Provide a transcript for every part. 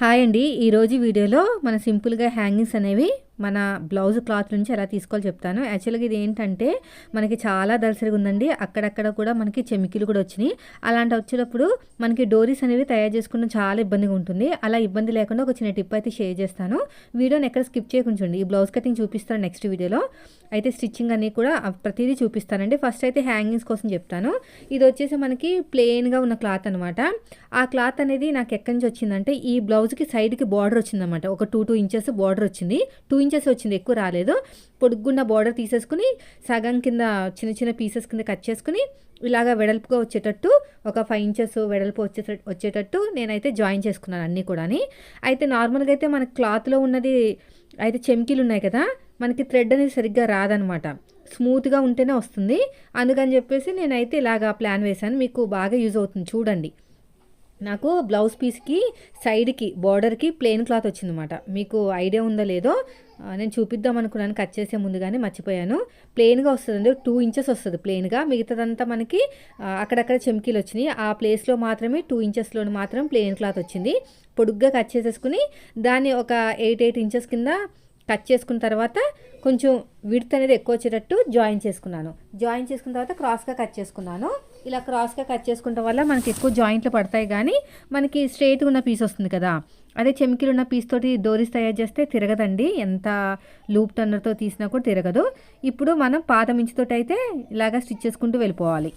Hi అండి. ఈరోజు వీడియోలో మన సింపుల్గా హ్యాంగింగ్స్ అనేవి మన బ్లౌజ్ క్లాత్ నుంచి ఎలా తీసుకోవాలో చెప్తాను. యాక్చువల్గా ఇది ఏంటంటే మనకి చాలా దలసరిగా ఉందండి. అక్కడక్కడ కూడా మనకి చెమికిలు కూడా వచ్చినాయి. అలాంటి వచ్చేటప్పుడు మనకి డోరీస్ అనేవి తయారు చేసుకోవడం చాలా ఇబ్బందిగా ఉంటుంది. అలా ఇబ్బంది లేకుండా ఒక చిన్న టిప్ అయితే షేర్ చేస్తాను. వీడియోని ఎక్కడ స్కిప్ చేయకుండా ఈ బ్లౌజ్ కటింగ్ చూపిస్తాను నెక్స్ట్ వీడియోలో. అయితే స్టిచ్చింగ్ అన్నీ కూడా ప్రతిదీ చూపిస్తానండి. ఫస్ట్ అయితే హ్యాంగింగ్స్ కోసం చెప్తాను. ఇది వచ్చేసి మనకి ప్లెయిన్గా ఉన్న క్లాత్ అనమాట ఆ క్లాత్ అనేది నాకు ఎక్కడి నుంచి వచ్చిందంటే ఈ బ్లౌజ్కి సైడ్కి బార్డర్ వచ్చిందనమాట ఒక టూ టూ ఇంచెస్ బార్డర్ వచ్చింది. టూ ఇంచెస్ వచ్చింది ఎక్కువ రాలేదు. పొడుగ్గున్న బార్డర్ తీసేసుకుని సగం కింద చిన్న చిన్న పీసెస్ కింద కట్ చేసుకుని ఇలాగా వెడల్పుగా వచ్చేటట్టు ఒక ఫైవ్ ఇంచెస్ వెడల్పు వచ్చే వచ్చేటట్టు నేనైతే జాయిన్ చేసుకున్నాను అన్నీ కూడా అయితే నార్మల్గా అయితే మన క్లాత్లో ఉన్నది అయితే చెమ్కీలు ఉన్నాయి కదా మనకి థ్రెడ్ అనేది సరిగ్గా రాదనమాట. స్మూత్గా ఉంటేనే వస్తుంది. అందుకని చెప్పేసి నేనైతే ఇలాగా ప్లాన్ వేశాను. మీకు బాగా యూజ్ అవుతుంది. చూడండి. నాకు బ్లౌజ్ పీస్కి సైడ్కి బార్డర్కి ప్లెయిన్ క్లాత్ వచ్చిందన్నమాట. మీకు ఐడియా ఉందో లేదో నేను చూపిద్దాం అనుకున్నాను కట్ చేసే ముందుగానే మర్చిపోయాను. ప్లెయిన్గా వస్తుంది టూ ఇంచెస్ వస్తుంది ప్లెయిన్గా మిగతాదంతా మనకి అక్కడక్కడ చెమ్కీలు వచ్చినాయి. ఆ ప్లేస్లో మాత్రమే టూ ఇంచెస్లో మాత్రం ప్లెయిన్ క్లాత్ వచ్చింది. పొడుగ్గా కట్ చేసేసుకుని దాన్ని ఒక ఎయిట్ ఎయిట్ ఇంచెస్ కింద కట్ చేసుకున్న తర్వాత కొంచెం విడ్త్ అనేది ఎక్కువ వచ్చేటట్టు జాయిన్ చేసుకున్నాను. జాయిన్ చేసుకున్న తర్వాత క్రాస్గా కట్ చేసుకున్నాను. ఇలా క్రాస్గా కట్ చేసుకుంటాం వల్ల మనకి ఎక్కువ జాయింట్లు పడతాయి కానీ మనకి స్ట్రైట్గా ఉన్న పీస్ వస్తుంది కదా. అదే చెమికీలు ఉన్న పీస్ తోటి డోరీస్ తయారు చేస్తే తిరగదండి. ఎంత లూప్ టన్నర్తో తీసినా కూడా తిరగదు. ఇప్పుడు మనం పాత అయితే ఇలాగా స్టిచ్ చేసుకుంటూ వెళ్ళిపోవాలి.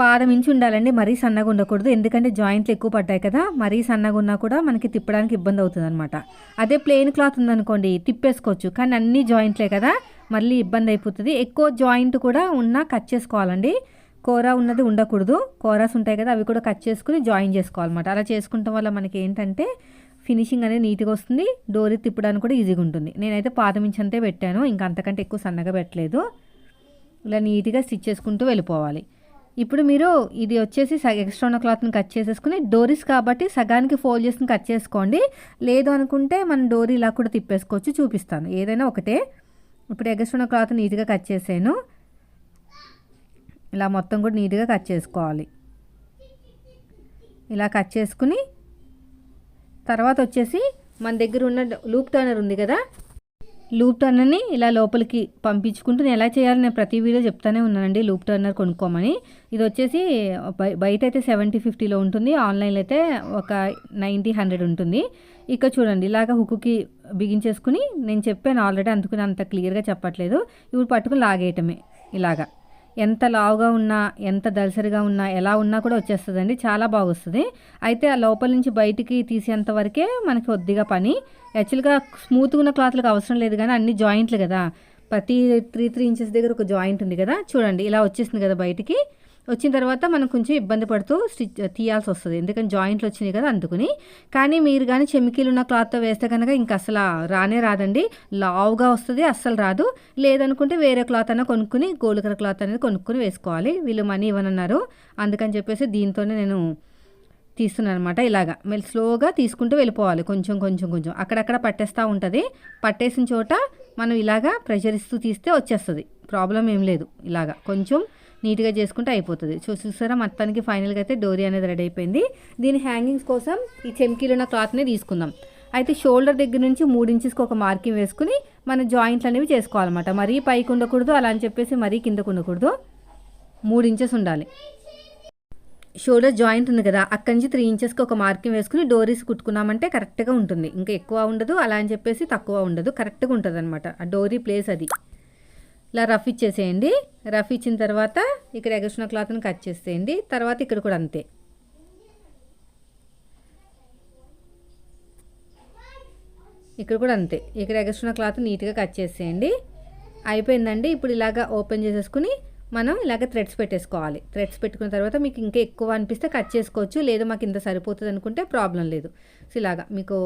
పాదం ఇంచు ఉండాలండి. మరీ సన్నగా ఉండకూడదు. ఎందుకంటే జాయింట్లు ఎక్కువ పడ్డాయి కదా. మరీ సన్నగా ఉన్నా కూడా మనకి తిప్పడానికి ఇబ్బంది అవుతుంది అనమాట అదే ప్లెయిన్ క్లాత్ ఉందనుకోండి తిప్పేసుకోవచ్చు. కానీ అన్ని జాయింట్లే కదా. మళ్ళీ ఇబ్బంది అయిపోతుంది. ఎక్కువ జాయింట్ కూడా ఉన్నా కట్ చేసుకోవాలండి. కూర ఉన్నది ఉండకూడదు. కూరస్ ఉంటాయి కదా అవి కూడా కట్ చేసుకుని జాయిన్ చేసుకోవాలన్నమాట. అలా చేసుకుంటాం వల్ల మనకి ఏంటంటే ఫినిషింగ్ అనేది నీట్గా వస్తుంది. డోరీ తిప్పడానికి కూడా ఈజీగా ఉంటుంది. నేనైతే పాదమించి అంతే పెట్టాను. ఇంకా అంతకంటే ఎక్కువ సన్నగా పెట్టలేదు. ఇలా నీట్గా స్టిచ్ చేసుకుంటూ వెళ్ళిపోవాలి. ఇప్పుడు మీరు ఇది వచ్చేసి ఎక్స్ట్రా ఉన్న క్లాత్ని కట్ చేసేసుకుని డోరీస్ కాబట్టి సగానికి ఫోల్డ్ చేసుకుని కట్ చేసుకోండి. లేదు అనుకుంటే మనం డోరీ ఇలా కూడా తిప్పేసుకోవచ్చు. చూపిస్తాను. ఏదైనా ఒకటే. ఇప్పుడు ఎగస్ట్రా ఉన్న క్లాత్ నీట్గా కట్ చేసాను ఇలా మొత్తం కూడా నీట్గా కట్ చేసుకోవాలి. ఇలా కట్ చేసుకుని తర్వాత వచ్చేసి మన దగ్గర ఉన్న లూప్ టర్నర్ ఉంది కదా? లూప్ టర్నర్ని ఇలా లోపలికి పంపించుకుంటూ నేను ఎలా చేయాలో నేను ప్రతి వీడియో చెప్తానే ఉన్నానండి. లూప్ టర్నర్ కొనుక్కోమని. ఇది వచ్చేసి బయట అయితే సెవెంటీ ఫిఫ్టీలో ఉంటుంది. ఆన్లైన్లో అయితే ఒక నైంటీ హండ్రెడ్ ఉంటుంది. ఇక చూడండి ఇలాగ హుక్కుకి బిగించేసుకుని నేను చెప్పాను ఆల్రెడీ అందుకుని అంత క్లియర్గా చెప్పట్లేదు. ఇప్పుడు పట్టుకుని లాగేయటమే ఇలాగా. ఎంత లావుగా ఉన్నా ఎంత దలసరిగా ఉన్నా ఎలా ఉన్నా కూడా వచ్చేస్తుందండి. చాలా బాగా వస్తుంది అయితే ఆ లోపల నుంచి బయటికి తీసేంత వరకే మనకి కొద్దిగా పని. యాక్చువల్గా స్మూత్గా ఉన్న క్లాత్లకు అవసరం లేదు కానీ అన్ని జాయింట్లు కదా. ప్రతి త్రీ త్రీ ఇంచెస్ దగ్గర ఒక జాయింట్ ఉంది కదా. చూడండి ఇలా వచ్చేసింది కదా బయటికి. వచ్చిన తర్వాత మనం కొంచెం ఇబ్బంది పడుతూ స్టిచ్ తీయాల్సి వస్తుంది. ఎందుకంటే జాయింట్లు వచ్చినాయి కదా అందుకుని. కానీ మీరు కానీ చెమికీలు ఉన్న క్లాత్తో వేస్తే కనుక ఇంకా అసలు రానే రాదండి. లావుగా వస్తుంది అస్సలు రాదు. లేదనుకుంటే వేరే క్లాత్ అన్న కొనుక్కుని గోల్డ్ క్లాత్ అనేది కొనుక్కుని వేసుకోవాలి. వీళ్ళు మనీ ఇవ్వనన్నారు. అందుకని చెప్పేసి దీంతోనే నేను తీస్తున్నాను అనమాట ఇలాగా. మళ్ళీ స్లోగా తీసుకుంటూ వెళ్ళిపోవాలి. కొంచెం కొంచెం కొంచెం. అక్కడక్కడ పట్టేస్తూ ఉంటుంది. పట్టేసిన చోట మనం ఇలాగా ప్రెషర్ ఇస్తూ తీస్తే వచ్చేస్తుంది. ప్రాబ్లం ఏం లేదు. ఇలాగా. కొంచెం నీట్గా చేసుకుంటే అయిపోతుంది. సో చూసారా? మొత్తానికి ఫైనల్గా అయితే డోరీ అనేది రెడీ అయిపోయింది. దీని హ్యాంగింగ్స్ కోసం ఈ చెమ్కీలు ఉన్న క్లాత్ని తీసుకుందాం. అయితే షోల్డర్ దగ్గర నుంచి మూడు ఇంచెస్కి ఒక మార్కింగ్ వేసుకుని మన జాయింట్లు అనేవి చేసుకోవాలన్నమాట. మరీ పైకి ఉండకూడదు అలా అని చెప్పేసి మరీ కిందకు ఉండకూడదు. మూడు ఇంచెస్ ఉండాలి. షోల్డర్ జాయింట్ ఉంది కదా అక్కడి నుంచి త్రీ ఇంచెస్కి ఒక మార్కింగ్ వేసుకుని డోరీస్ కుట్టుకున్నామంటే కరెక్ట్గా ఉంటుంది. ఇంకా ఎక్కువ ఉండదు అలా అని చెప్పేసి తక్కువ ఉండదు కరెక్ట్గా ఉంటుంది అనమాట ఆ డోరీ ప్లేస్ అది. ఇలా రఫ్ ఇచ్చేసేయండి. రఫ్ ఇచ్చిన తర్వాత ఇక్కడ ఎగస్ట్రా క్లాత్ని కట్ చేసేయండి. తర్వాత ఇక్కడ కూడా అంతే. ఇక్కడ కూడా అంతే. ఇక్కడ ఎగస్ట్రా క్లాత్ నీట్గా కట్ చేసేయండి. అయిపోయిందండి. ఇప్పుడు ఇలాగ ఓపెన్ చేసేసుకుని మనం ఇలాగ థ్రెడ్స్ పెట్టేసుకోవాలి. థ్రెడ్స్ పెట్టుకున్న తర్వాత మీకు ఇంకా ఎక్కువ అనిపిస్తే కట్ చేసుకోవచ్చు. లేదు మాకు ఇంత సరిపోతుంది అనుకుంటే ప్రాబ్లం లేదు. సో ఇలాగా మీకు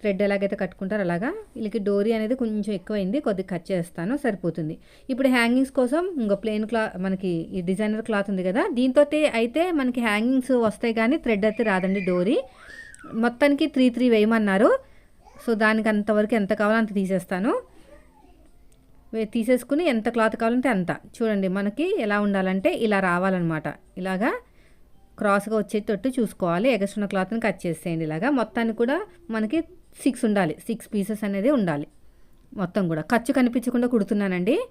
థ్రెడ్ ఎలాగైతే కట్టుకుంటారో అలాగా వీళ్ళకి డోరీ అనేది కొంచెం ఎక్కువైంది కొద్దిగా కట్ చేస్తాను సరిపోతుంది. ఇప్పుడు హ్యాంగింగ్స్ కోసం ఇంకో ప్లెయిన్ క్లాత్ మనకి ఈ డిజైనర్ క్లాత్ ఉంది కదా దీంతో అయితే మనకి హ్యాంగింగ్స్ వస్తాయి కానీ థ్రెడ్ అయితే రాదండి డోరీ. మొత్తానికి త్రీ త్రీ వేయమన్నారు. సో దానికి అంతవరకు ఎంత కావాలో అంత తీసేస్తాను. తీసేసుకుని ఎంత క్లాత్ కావాలంటే అంత. చూడండి మనకి ఎలా ఉండాలంటే ఇలా రావాలన్నమాట. ఇలాగా క్రాస్గా వచ్చేటట్టు చూసుకోవాలి. ఎగస్ట్రున్న క్లాత్ని కట్ చేసేయండి ఇలాగా. మొత్తాన్ని కూడా మనకి సిక్స్ ఉండాలి. సిక్స్ పీసెస్ అనేది ఉండాలి. మొత్తం కూడా. ఖర్చు కనిపించకుండా కుడుతున్నానండి.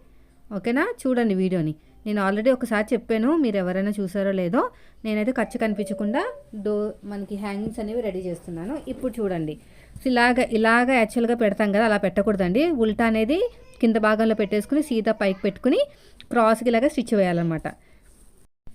ఓకేనా? చూడండి వీడియోని. నేను ఆల్రెడీ ఒకసారి చెప్పాను మీరు ఎవరైనా చూసారో లేదో. నేనైతే ఖర్చు కనిపించకుండా డో మనకి హ్యాంగింగ్స్ అనేవి రెడీ చేస్తున్నాను. ఇప్పుడు చూడండి. ఇలాగ ఇలాగ యాక్చువల్గా పెడతాం కదా అలా పెట్టకూడదండి. ఉల్టా అనేది కింద భాగంలో పెట్టేసుకుని సీదా పైకి పెట్టుకుని క్రాస్కి ఇలాగ స్టిచ్ వేయాలన్నమాట.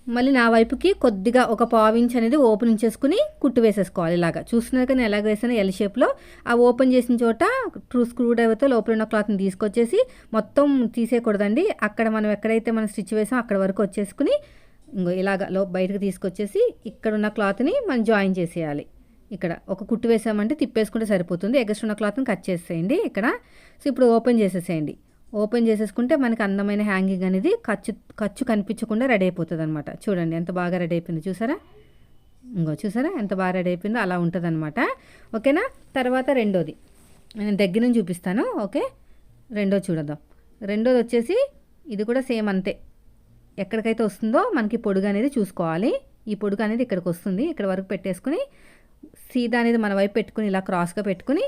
మళ్ళీ నా వైపుకి కొద్దిగా ఒక పావించ్ అనేది ఓపెన్ చేసుకుని కుట్టు వేసేసుకోవాలి ఇలాగా. చూస్తున్నారు కానీ ఎలాగ వేసాను ఎల్ షేప్లో ఆ ఓపెన్ చేసిన చోట ట్రూ స్క్రూ డ్రైవర్తో లోపల ఉన్న క్లాత్ని తీసుకొచ్చేసి మొత్తం తీసేయకూడదండి. అక్కడ మనం ఎక్కడైతే మనం స్టిచ్ వేసాం అక్కడ వరకు వచ్చేసుకుని ఇంకో ఇలాగ లో బయటకు తీసుకొచ్చేసి ఇక్కడ ఉన్న క్లాత్ని మనం జాయిన్ చేసేయాలి. ఇక్కడ ఒక కుట్టు వేసామంటే తిప్పేసుకుంటే సరిపోతుంది. ఎగస్ట్ ఉన్న క్లాత్ని కట్ చేసేయండి ఇక్కడ. సో ఇప్పుడు ఓపెన్ చేసేసేయండి. ఓపెన్ చేసేసుకుంటే మనకి అందమైన హ్యాంగింగ్ అనేది ఖర్చు ఖర్చు కనిపించకుండా రెడీ అయిపోతుంది అనమాట చూడండి ఎంత బాగా రెడీ అయిపోయింది చూసారా? ఇంకో చూసారా? ఎంత బాగా రెడీ అయిపోయిందో అలా ఉంటుంది అనమాట ఓకేనా? తర్వాత రెండోది. నేను దగ్గర నుంచి చూపిస్తాను. ఓకే? రెండోది చూడదాం రెండోది వచ్చేసి ఇది కూడా సేమ్ అంతే. ఎక్కడికైతే వస్తుందో మనకి పొడుగు అనేది చూసుకోవాలి. ఈ పొడుగు అనేది ఇక్కడికి వస్తుంది. ఇక్కడ వరకు పెట్టేసుకుని సీదా అనేది మన వైపు పెట్టుకుని ఇలా క్రాస్గా పెట్టుకుని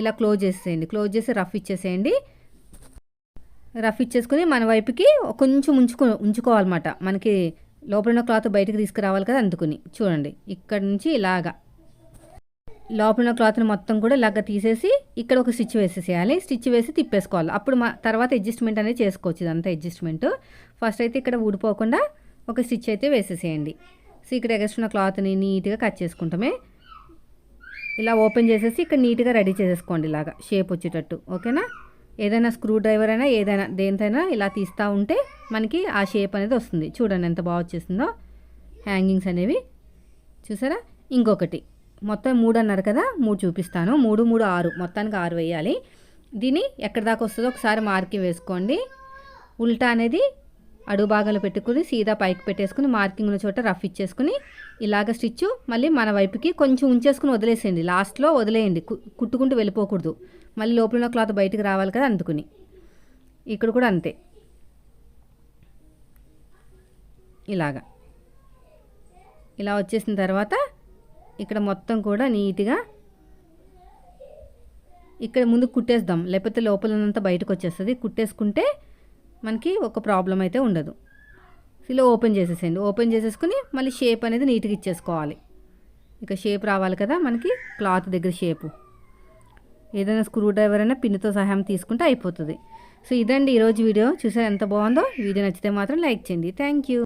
ఇలా క్లోజ్ చేసేయండి. క్లోజ్ చేసి రఫ్ ఇచ్చేసేయండి. రఫ్ ఇచ్చేసుకుని మన వైపుకి కొంచెం ఉంచుకో ఉంచుకోవాలన్నమాట. మనకి లోపల ఉన్న క్లాత్ బయటకు తీసుకురావాలి కదా అందుకుని. చూడండి ఇక్కడ నుంచి ఇలాగా. లోపల ఉన్న క్లాత్ని మొత్తం కూడా ఇలాగ తీసేసి ఇక్కడ ఒక స్టిచ్ వేసేసేయాలి. స్టిచ్ వేసి తిప్పేసుకోవాలి. అప్పుడు మా తర్వాత అడ్జస్ట్మెంట్ అనేది చేసుకోవచ్చు. ఇదంతా అడ్జస్ట్మెంట్. ఫస్ట్ అయితే ఇక్కడ ఊడిపోకుండా ఒక స్టిచ్ అయితే వేసేసేయండి. సో ఇక్కడ ఎగస్ట్రున్న క్లాత్ని నీట్గా కట్ చేసుకుంటామే. ఇలా ఓపెన్ చేసేసి ఇక్కడ నీట్గా రెడీ చేసేసుకోండి ఇలాగా. షేప్ వచ్చేటట్టు. ఓకేనా? ఏదైనా స్క్రూ డ్రైవర్ అయినా ఏదైనా దేనితైనా ఇలా తీస్తూ ఉంటే మనకి ఆ షేప్ అనేది వస్తుంది. చూడండి ఎంత బాగా వచ్చేసిందో. హ్యాంగింగ్స్ అనేవి. చూసారా? ఇంకొకటి. మొత్తం మూడు అన్నారు కదా? మూడు చూపిస్తాను. మూడు మూడు ఆరు. మొత్తానికి ఆరు వేయాలి. దీన్ని ఎక్కడి దాకా వస్తుందో ఒకసారి మార్కింగ్ వేసుకోండి. ఉల్టా అనేది అడుగు భాగంలో పెట్టుకుని సీదా పైకి పెట్టేసుకుని మార్కింగ్ ఉన్న చోట రఫ్ ఇచ్చేసుకుని ఇలాగ స్టిచ్ మళ్ళీ మన వైపుకి కొంచెం ఉంచేసుకుని వదిలేసేయండి. లాస్ట్లో వదిలేయండి. కుట్టుకుంటూ వెళ్ళిపోకూడదు. మళ్ళీ లోపల ఉన్న క్లాత్ బయటకు రావాలి కదా అందుకుని. ఇక్కడ కూడా అంతే. ఇలాగా. ఇలా వచ్చేసిన తర్వాత ఇక్కడ మొత్తం కూడా నీట్గా ఇక్కడ ముందు కుట్టేద్దాం. లేకపోతే లోపల ఉన్నంత బయటకు వచ్చేస్తుంది. కుట్టేసుకుంటే మనకి ఒక ప్రాబ్లం అయితే ఉండదు. ఇలా ఓపెన్ చేసేసేయండి. ఓపెన్ చేసేసుకుని మళ్ళీ షేప్ అనేది నీట్గా ఇచ్చేసుకోవాలి. ఇక షేప్ రావాలి కదా మనకి క్లాత్ దగ్గర షేపు. ఏదైనా స్క్రూ డ్రైవర్ అయినా పిన్నుతో సహాయం తీసుకుంటే అయిపోతుంది. సో ఇదండి ఈరోజు వీడియో. చూసారు ఎంత బాగుందో? వీడియో నచ్చితే మాత్రం లైక్ చేయండి. Thank you.